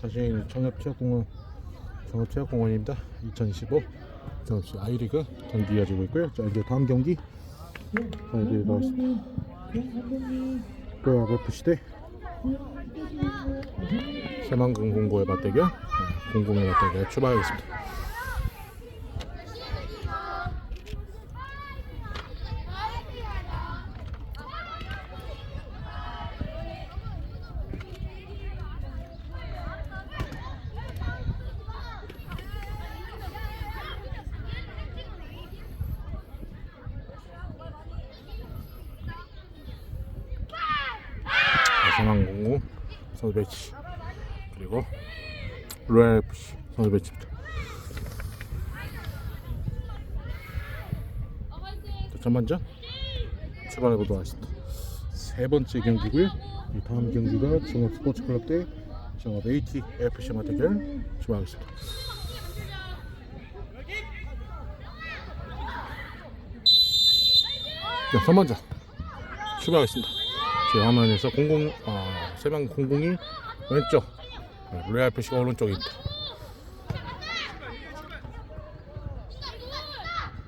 다시 청협체육공원 청협체육공원입니다. 2025 정읍시 아이리그 경기 이어지고 있고요. 자 이제 다음 경기 저희들이 나왔습니다. 로얄 FC 대 새만금 공고의 맞대결 네, 공공의 맞대결 출발하겠습니다. 새만공고 선수 배치 그리고 로얄 FC 선수 배치입니다. 자, 전반전 출발해 보도록 하겠습니다. 세 번째 경기고요. 이 다음 경기가 중업 스포츠클럽 대 중업 AT FC 맞대결 출발하겠습니다. 자, 선반전 출발하겠습니다. 제 화면에서 00, 아, 세방 00이 왼쪽, 네, 로얄 표시가 오른쪽입니다.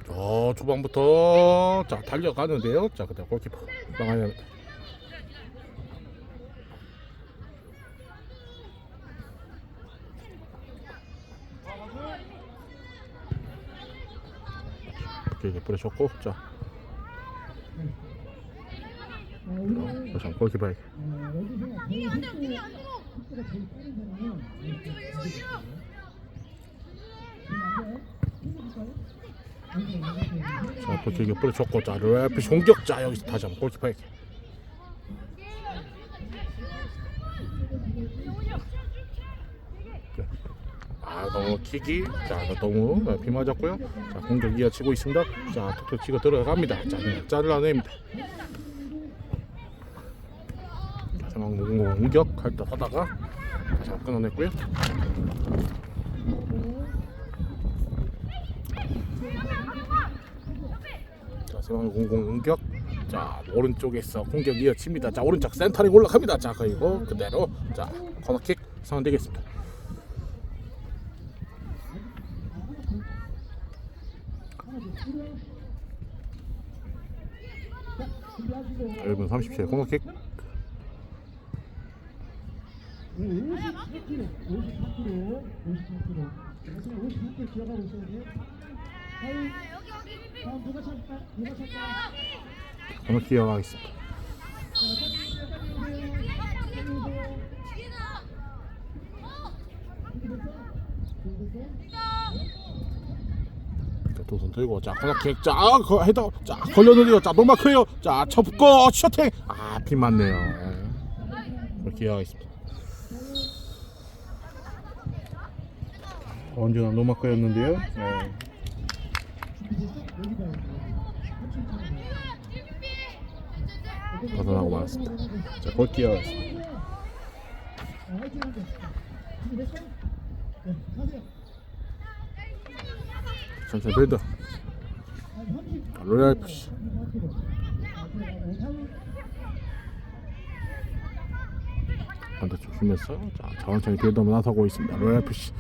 저 초반부터 자 달려가는데요. 자 그다음 골키퍼 합니다. 이렇게 뿌려줬고 자. 자, 참 골키퍼 자, 또 길게 뿌려줬고, 자, 래피 공격, 자, 여기서 다시 한번 골키퍼에게. 아, 너무 킥이, 자, 너무 비 맞았고요. 자, 공격 이어치고 있습니다. 자, 툭툭 치고 들어갑니다. 자, 그냥 잘라냅니다. 자, 상황 공격 할때 하다가 다시 한번 끊어냈고요. 자, 공공 공격. 자, 오른쪽에서 공격 이어칩니다. 자, 오른쪽 센터링 올라갑니다. 자, 그리고 그대로 자, 코너킥 상환되겠습니다. 자, 1분 30초에 코너킥. 54kg, 54kg, 54kg. 마지막 54kg 기억하고 있어야 돼. 다음, 다음 누가 찰까? 누가 찰까? 코너킥 이어가겠습니다. 자, 두손 들고 자 코너킥 자 아, 거, 헤더 자 걸려내려 자 노마크요 자 접고 셔팅 아비 맞네요 이렇게 이어가겠습니다 언제나 노마크였는데요 네. 벗어나고 말았습니다 자 골키 이어가겠습니다 아, 화이팅 하자. 준비됐어? 네, 가세요. 천천히 빌드 아, 30. 로얄 푸시 54kg. 자, 들어가고, 다음. 반대쪽 주면서 자 천천히 빌드 나서고 있습니다 로얄 푸시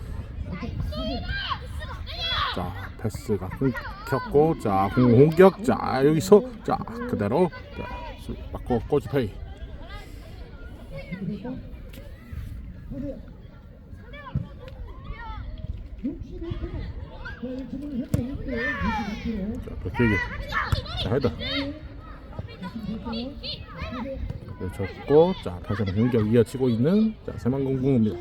자 패스가 끊겼고 자 공격 자 여기서 자 그대로 자 수- 맞고. 61kg. 자, 이 친구는 현재 1등 62kg. 자또 길게 자 헤더 64kg. 내쳤고 자 다시 한번 공격 이어지고 있는 자 세만공공입니다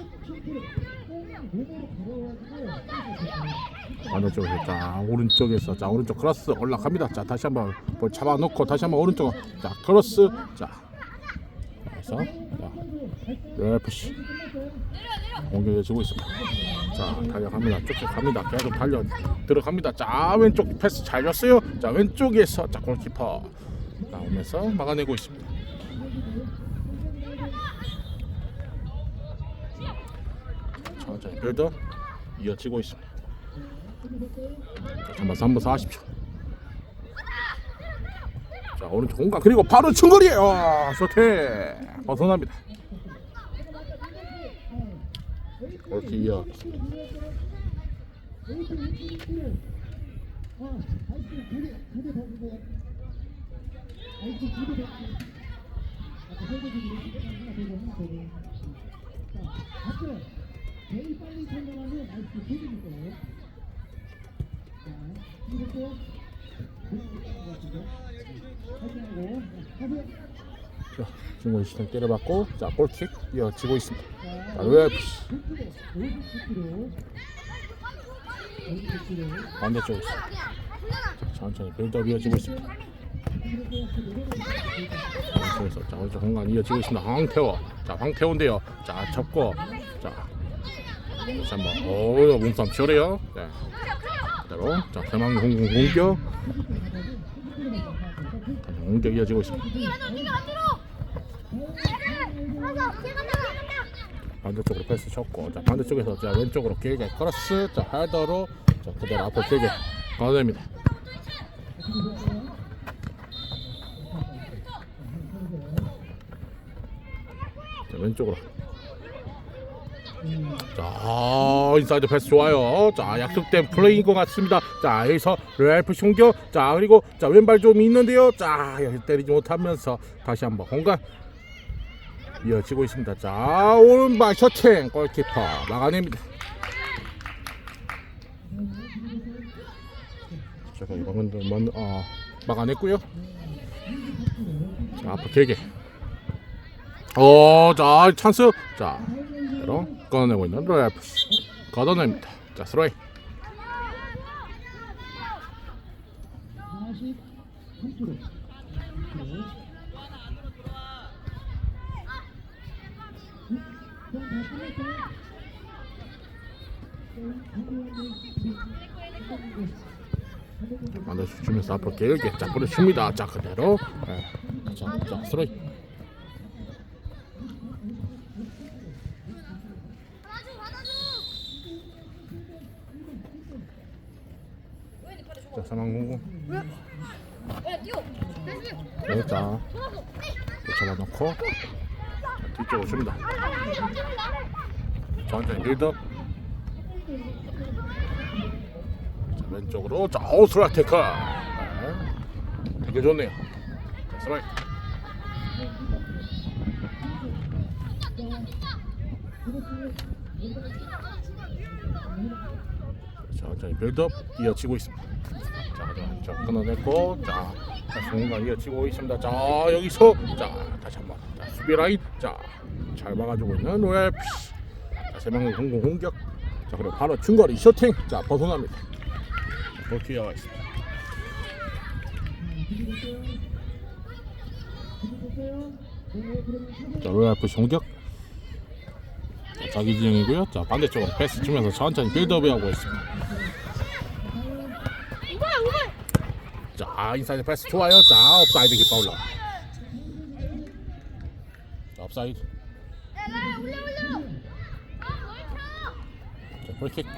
반대쪽에서 자 오른쪽에서 자 오른쪽 크로스 올라갑니다. 자 다시 한번 볼 잡아놓고 다시 한번 오른쪽 자 크로스 자 그래서 자 레프시. 공격 이어지고 있습니다. 자 달려갑니다. 쭉쭉 갑니다. 계속 달려 들어갑니다. 자 왼쪽 패스 잘 줬어요. 자 왼쪽에서 자 골키퍼 나오면서 막아내고 있습니다 천천히 빌드 이어지고 있습니다. 자, 잠깐 3분 40초. 자 오른쪽 공간 그리고 바로 중거리에 와 쇼트 벗어납니다. 이렇게 이어. 제일 빨리 아이스크림 두개 줄 거예요. 자, 이렇게 하시고 하세요. 자, 중거리 시선 때려봤고, 자, 볼킥 이어지고 있습니다. 자, UFC 9kg, 59kg. 59kg. 반대쪽으로. 자, 천천히 빌드업 이어지고 있습니다. 그래서 자, 공간 이어지고 있습니다. 황태호. 자, 황태호인데요. 자, 접고. 자, 다시 한번. 오, 몸싸움 치열해요. 네. 그대로. 자, 대망 공격. 다시 공격 이어지고 있습니다. 반대쪽으로 패스 쳤고 자 반대쪽에서 자 왼쪽으로 길게 크로스 자 헤더로 자 그대로 앞으로 길게 가냅니다 자 왼쪽으로 자 인사이드 패스 좋아요 자 약속된 플레이인 것 같습니다 자 여기서 레알프 공격 자 그리고 자 왼발 좀 있는데요 자 여기 때리지 못하면서 다시 한번 공간 이어지고 있습니다. 자, 오른발 셔팅 골키퍼 막아냅니다. 제가 이번은 먼, 어, 막아냈고요. 자, 앞으로 길게. 어, 자, 찬스. 자, 그대로 꺼내고 있는 로얄프스. 걷어냅니다. 자, 스로이. 43kg. 만들어 주면서 앞으로 길게 자, 뿌려줍니다. 자, 그대로. 네. 자, 자, 스로이. 자, 사망공공. 야, 뛰어. 다시. 네, 자, 잡아 놓고 자, 뒤쪽으로 줍니다. 천천히 빌드업. 자, 왼쪽으로 자, 오스라 테크. 네. 되게 좋네요. 자, 스라이. 천천히 빌드업 이어지고 있습니다. 자, 자, 자 끊어냈고, 자, 다시 공간 이어지고 있습니다. 자, 여기서, 자, 다시 한 번, 자, 수비 라인, 자, 잘 막아주고 있는 로얄. 자, 세 명의 공공 공격. 자, 그리고 바로 중거리 셔팅, 자, 벗어납니다. 자, 볼키아가 있습니다. 자, 로얄 피시 공격. 자, 자기 진영이고요. 자, 반대쪽으로 패스 주면서 천천히 빌드업을 하고 있습니다. 이거야, 이거야. 자 인사이드 패스 좋아요 자 업사이드 깃발 올라 자 업사이드. 아? 자.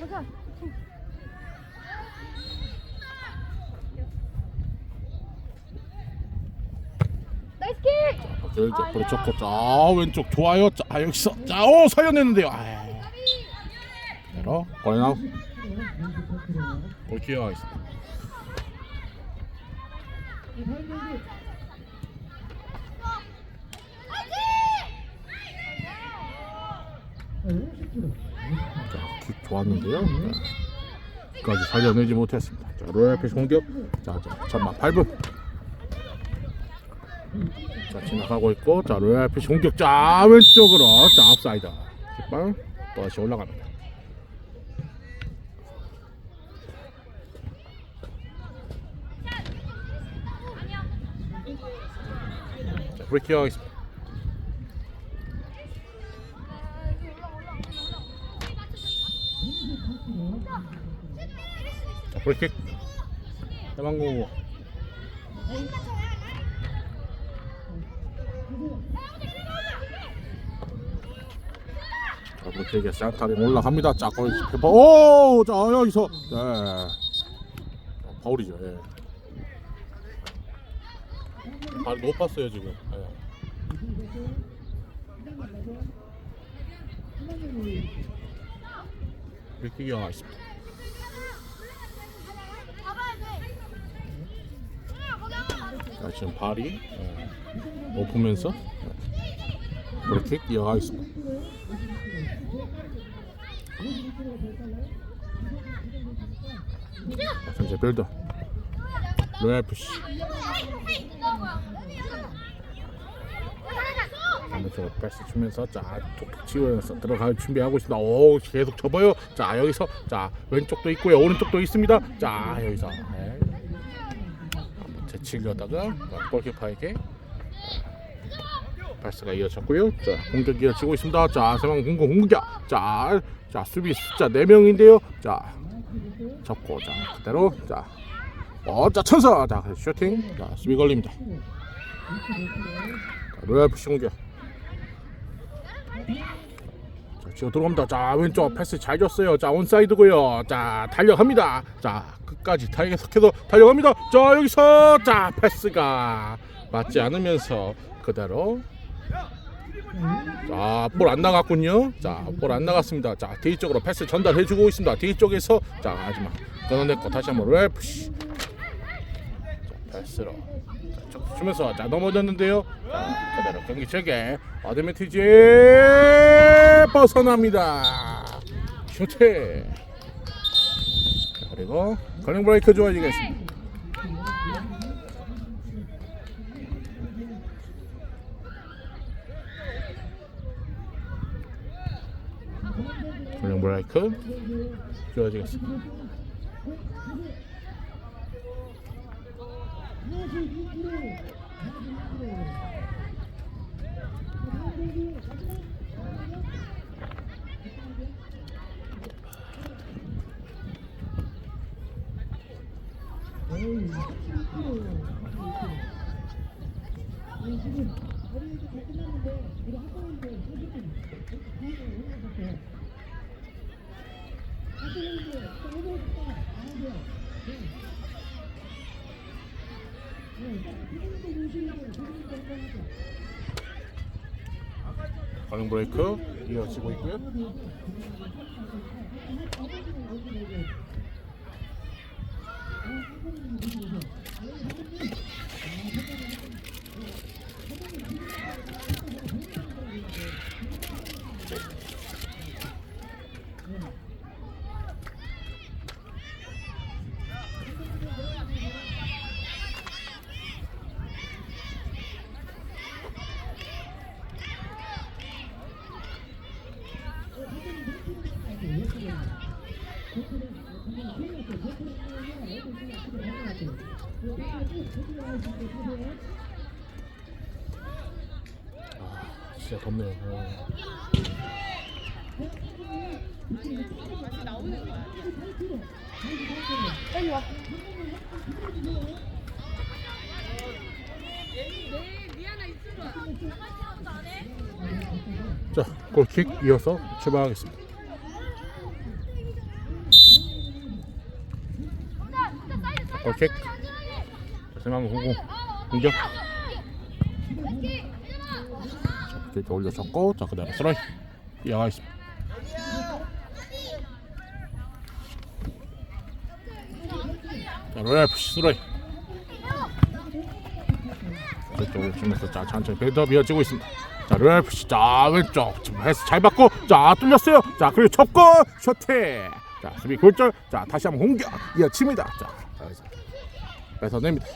가자. 나이스 킥. 자 왼쪽 좋아요 자 여기서 자 오 살려냈는데요 아 그대로 골나우 골키어가 있습니다 자킥 좋았는데요. 자, 끝까지 살려내지 못했습니다. 자 로얄 피스 공격 자, 자 전막 8분. 자 지나가고 있고 자 로얄 피시 공격 자 왼쪽으로 자 업사이드 깃발 또 다시 올라갑니다 브레이킹 하겠습니다 자 브레이킹 해방공 자, 그렇게 센터에 올라갑니다. 자, 거기 페퍼. 오, 자 여기서 네, 어, 파울이죠. 예. 발 높았어요 지금. 한번 봐. 자, 지금 발이 예, 높으면서 예, 그렇게 이어가 있습니다. 자, 현재 빌더 로얄프시 반대쪽으로 패스 주면서 자 톡톡 치면서 들어갈 준비하고 있습니다. 오 계속 접어요. 자 여기서 자 왼쪽도 있고요, 오른쪽도 있습니다. 자 여기서 네. 한번 제치려다가 골키퍼에게 패스가 이어졌고요. 자 공격 이어지고 있습니다. 자 상황 공공 공격. 자, 자 수비 숫자 4 명인데요. 자 접고 자 그대로 자. 어, 자 천사, 자 슈팅, 자 수비 걸립니다. 자, 로얄 푸시 공격. 자, 지금 들어갑니다. 자, 왼쪽 패스 잘 줬어요. 자, 온사이드고요. 자, 달려갑니다. 자, 끝까지 계속해서 달려갑니다. 자, 여기서 자, 패스가 맞지 않으면서 그대로 자, 볼 안 나갔군요. 자, 볼 안 나갔습니다. 자, 뒤쪽으로 패스 전달해 주고 있습니다. 뒤쪽에서 자, 마지막 끊어냈고 다시 한번 랩시. 자, 패스로 주면서 자 넘어졌는데요. 자, 그대로 경기 체계 어드미티지 벗어납니다. 자, 그리고 커닝 브레이크 좋아지겠습니다. 커닝 브레이크 좋아지겠습니다. 네, 그분들 오시려고 그분들 하죠. 커닝 브레이크 이어지고 있고요. 아, 진짜 덥네요. 어. 자, 골킥 이어서 출발하겠습니다. 골킥. 자, 세망 공공 공격. 자, 이렇게 올려줬고, 자 그다음에 이어가 있습니다. 자, 로얄 푸시 스트라이. 이쪽으로 주면서 자 천천히 빌드업 이어지고 있습니다. 자 로얄 푸시 자 왼쪽 지금 패스 잘 받고 자 뚫렸어요. 자 그리고 접고 셔팅. 자 수비 골절. 자 다시 한번 공격 이어칩니다. 자 여기서 뺏어냅니다.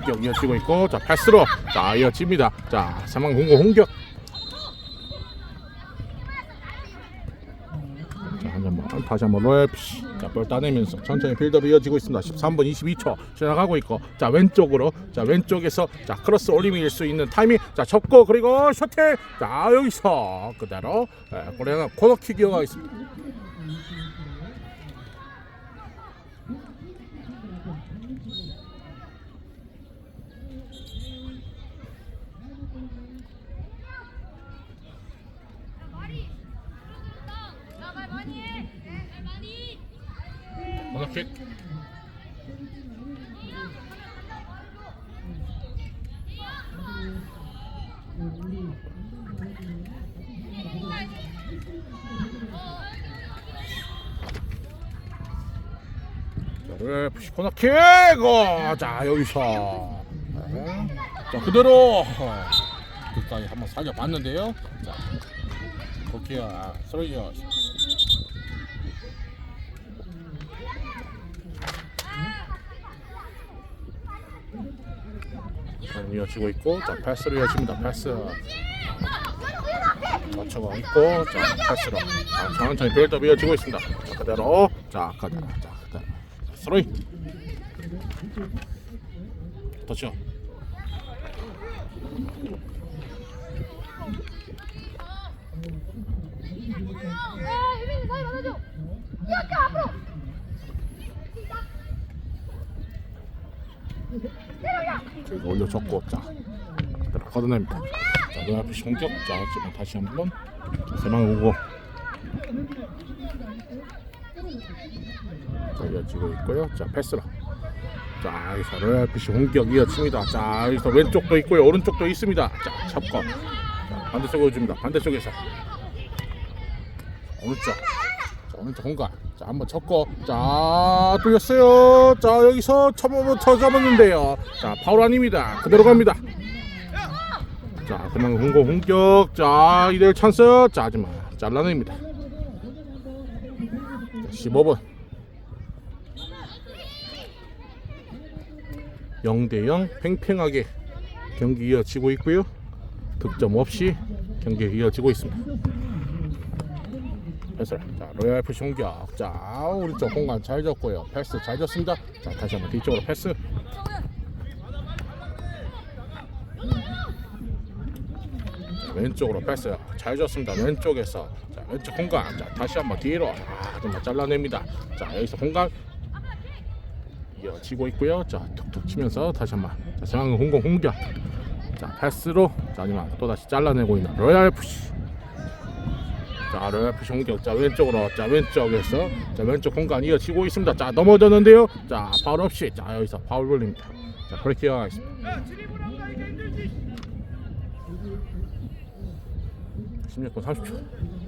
공격 이어지고 있고 자 패스로 자 이어집니다. 자 상황 공공 공격. 자, 한 잔만 다시 한번 로얄피시 자볼 따내면서 천천히 빌드업 이어지고 있습니다. 13분 22초 지나가고 있고 자 왼쪽으로 자 왼쪽에서 자 크로스 올림일 수 있는 타이밍. 자 접고 그리고 셔틀. 자 여기서 그대로 예, 골에 코너킥 이어가 있습니다 나말 많이 해. 말 많이. 자, UFC 코너킥. 어, 자 여기서 네. 자 그대로 어, 끝까지 한번 살려봤는데요. 자 도키야 쓰러져. 자, 이어지고 있고 자 패스로 이어집니다. 패스. 거쳐가 있고 자 패스로 자, 천천히 빌드업 이어지고 있습니다. 자, 그대로 자 그대로 자 그대로 스로이 터치요. 앞으로. 저희가 올려 줬고 자 그대로 걷어냅니다. 자 눈앞에 공격 자 지금 다시 한번 세망 오고 자 이어지고 있고요. 자 패스로 자 여기서 로얄피시 공격 이어집니다. 자 여기서 왼쪽도 있고요. 오른쪽도 있습니다. 자 잡고 자, 반대쪽으로 줍니다. 반대쪽에서 오른쪽 자 오른쪽 공간 자 한번 쳤고. 자 뚫렸어요. 자 여기서 처음부터 잡았는데요. 자 파울 아닙니다. 그대로 갑니다. 자 그만 공공 공격. 자 이대일 찬스. 자 하지만 잘라냅니다. 자, 15번. 0대0 팽팽하게 경기 이어지고 있고요. 득점 없이 경기 이어지고 있습니다 패스. 자, 로얄 FC 공격. 자, 오른쪽 공간 잘 줬고요. 패스 잘 줬습니다. 자, 다시 한번 뒤쪽으로 패스. 자, 왼쪽으로 패스 잘 줬습니다. 왼쪽에서 자, 왼쪽 공간. 자, 다시 한번 뒤로. 아, 정말 잘라냅니다. 자, 여기서 공간 이어지고 있고요. 자, 툭툭 치면서 다시 한번 자, 상황 공공 공격. 자, 패스로 자, 하지만 또 다시 잘라내고 있는 로얄 FC. 자, RF 공격. 자, 왼쪽으로. 자, 왼쪽에서. 자, 왼쪽 공간 이어지고 있습니다. 자, 넘어졌는데요. 자, 파울 없이. 자, 여기서 파울 걸립니다. 자, 브레이크가 있습니다. 16분 30초.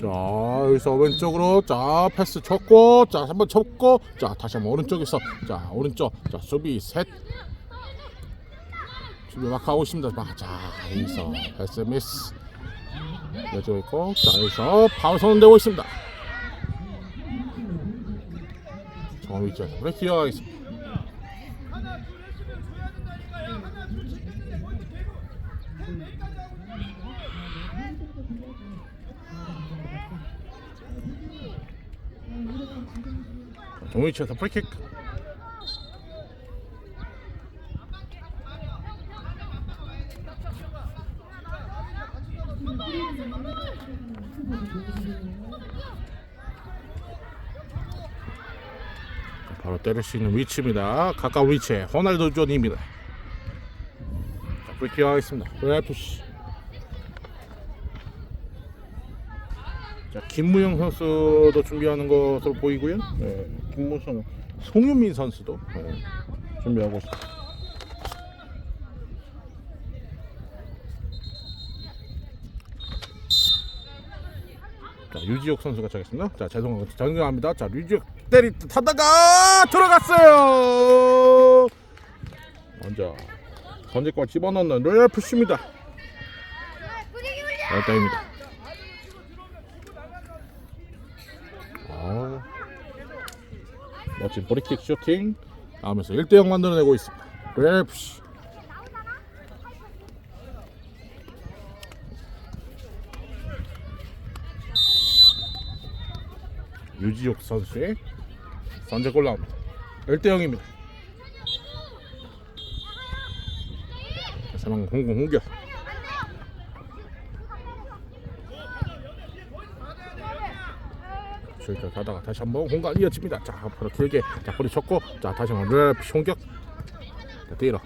자, 여기서 왼쪽으로. 자, 패스 쳤고. 자, 한번 쳤고. 자, 다시 한번 오른쪽에서. 자, 오른쪽. 자, 수비 셋. 수비 막 하고 있습니다. 막, 자, 여기서 패스 미스. 여지고 있고. 자, 여기서 파울 선언되고 있습니다. 정원 위치에서 브레이크 이어가겠습니다. 정원 위치에서 프리킥. 바로 때릴 수 있는 위치입니다. 가까운 위치에 호날두 존입니다. 자, 브레이킹 하겠습니다. 브레이프시. 김무영 선수도 준비하는 것으로 보이고요. 네, 김무성, 송윤민 선수도 네, 준비하고 있습니다. 자, 유지혁 선수가 차겠습니다. 자, 죄송합니다. 정경합니다. 자, 유지혁 때리 타다가 들어갔어요. 먼저 던질과 집어넣는 로얄 푸시입니다. 분위기 올려. 열다입니다. 아, 멋진 브리킥 슈팅 하면서 1대0 만들어내고 있습니다. 푸시. 유지혁 선수의 선제골 나옵니다. 1대 0입니다. 사망 공공 공격. 저기까 가다가 다시 한번 공간 이어집니다. 자 앞으로 길게 자 뿌리 쳤고 자 다시 한번 랩 공격. 자 뒤로.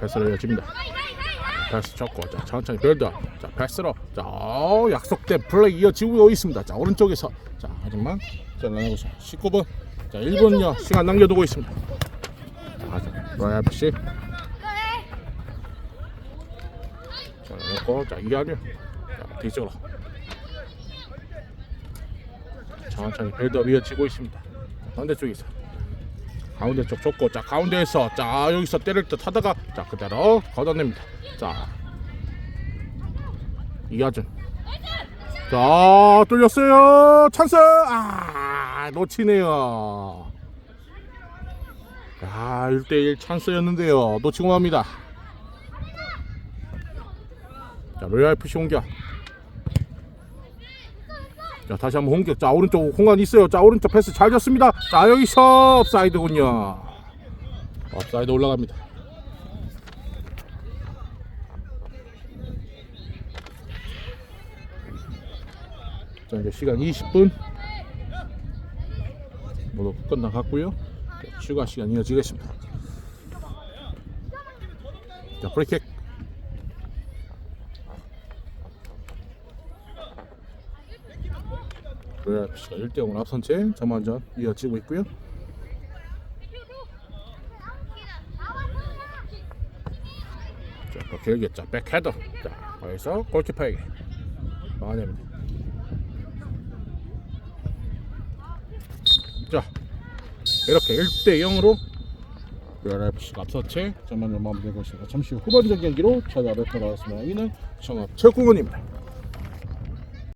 패스를 이어집니다. 패스 쳤고 자 천천히 빌드업 자 패스로. 자 어, 약속된 플레이 이어지고 있습니다. 자 오른쪽에서. 자 하지만 잘라내고 있어 19분. 자 1분여 시간 남겨두고 있습니다. 자 로얄 FC 자자 이하류 자 뒤쪽으로. 천천히 빌드업 이어지고 있습니다. 반대쪽에서. 가운데 쪽 좁고 자 가운데에서 자 여기서 때릴 듯 하다가 자 그대로 걷어냅니다. 자. 이하준. 자 뚫렸어요. 찬스! 아 놓치네요. 야 1대1 찬스였는데요. 놓치고 맙니다 자 로얄 FC 공격. 자 다시 한번 공격. 자 오른쪽 공간 있어요. 자 오른쪽 패스 잘 줬습니다. 자 여기서 업사이드군요. 업사이드 올라갑니다. 자 이제 시간 20분. 모두 끝나갔고요. 자, 추가 시간 이어지겠습니다. 자 프리킥 로얄피시가 1대0으로 앞선 채 전반전 이어지고 있고요. 자, 또자 백헤더. 자 거기서 골키퍼에게 막아냅니다. 자 이렇게 1대0으로 로얄피시가 앞선 채 전반전 마무리되고 있습니다. 잠시 후 후반전 경기로 찾아뵙도록 하겠습니다. 여기는 청업 체육공원입니다